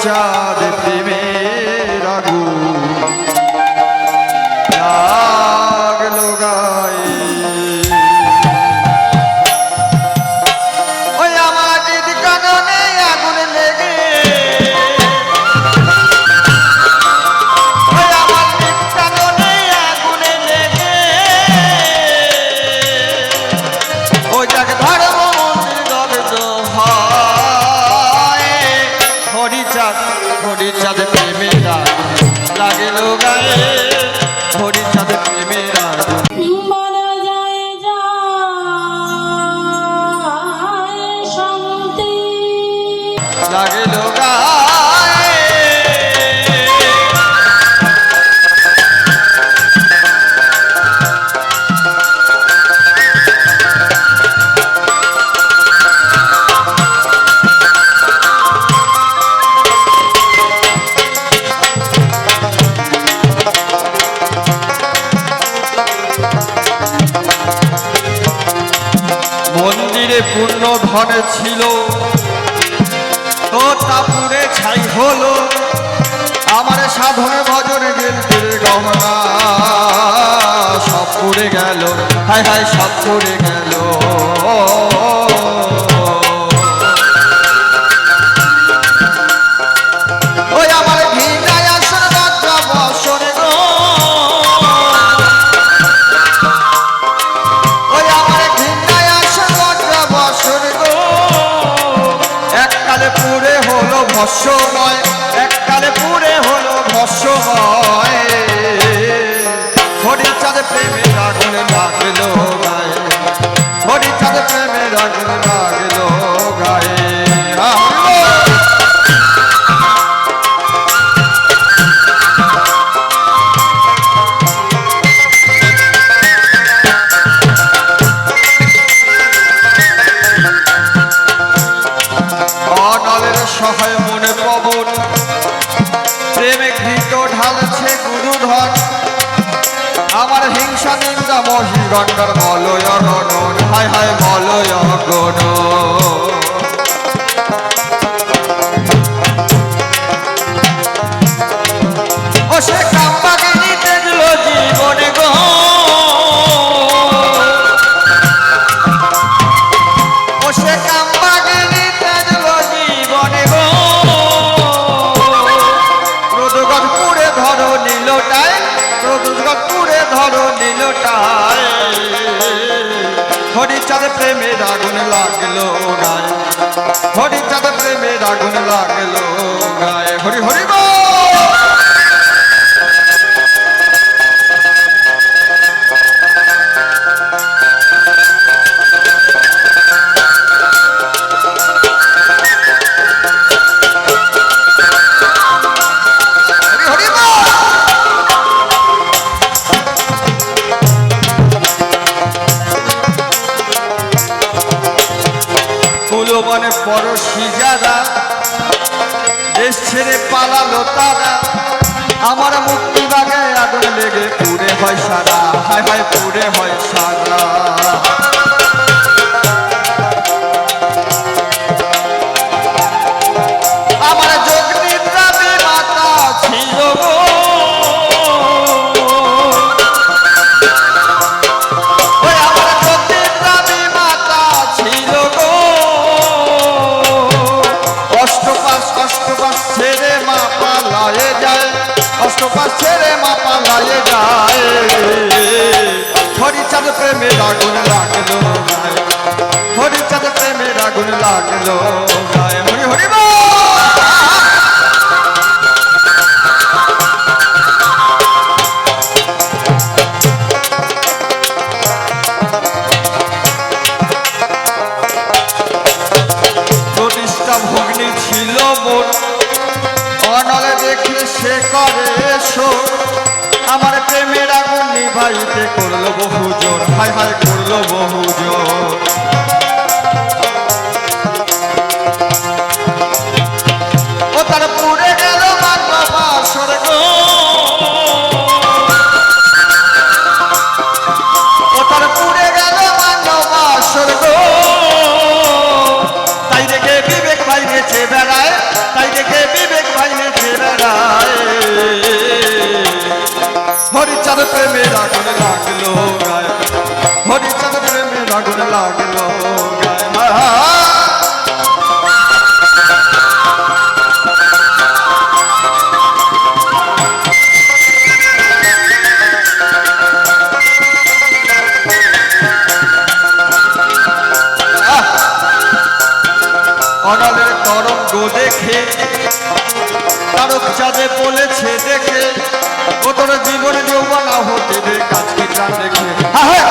হরি ধনে ছিল। তো তাপুরে ছাই হলো। আমার সাধনে ভজনে গেল গহনা সব পুড়ে গেল, হায় হায় সব পুড়ে গেল। ভস্যময় এককালে পুরে হলো ভস্যময় হরিচাঁদ প্রেমে আগুন লাগল গায়ে। হরিচাঁদ প্রেমে আগুন লাগল হিংসা নিন্দা মহি গণ্ডর মলয় গণন হায় হায় মলয় গণ ও সে কাম্বাকে নিতে দিল জীবনে গো। ও সে কাম্বাগিনী তেজল জীবনে গো। ধরো নীলটায়। ধরো নীলটায় হরিচাঁদ প্রেমের আগুন লাগল গায়ে। হরিচাঁদ মানে পরশি যারা দেশ ছেড়ে পালালো তারা। আমার মুক্তি বাগে আগুন লেগে পুড়ে হয় সারা। হায় হায়, পুড়ে হয় অষ্টপাশ ছেড়ে মা পালায়ে যায়। হরিচাঁদ প্রেমের আগুন লাগল হরিচাঁদ প্রেমের আগুন লাগল গায়ে হরি করল বহু জোর, হায় হায় করল বহু জোর। ও তার পুরে গেল ও তার পুরে গেল বাবা তাই দেখে বিবেক ভাই নেচে বেড়ায়, তাই দেখে বিবেক ভাই নেচে বেড়ায়। হরিচার প্রেমের আগুন লাগ তারক চাঁদে বলেছে দেখে ও তোর জীবন যৌবনা হতে দে কাজ কি রেখে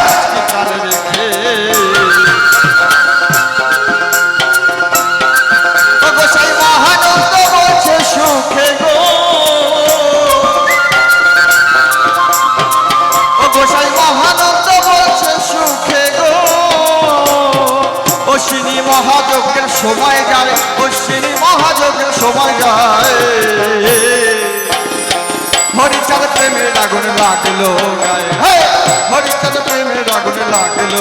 কাজকে প্রাণ রেখে অশ্বিনী মহাযজ্ঞের সময় যায়, অশ্বিনী মহাযজ্ঞের সময় যায় হরিচাঁদ প্রেমের আগুন লাগল গায়ে! হরিচাঁদ প্রেমের আগুন লাগল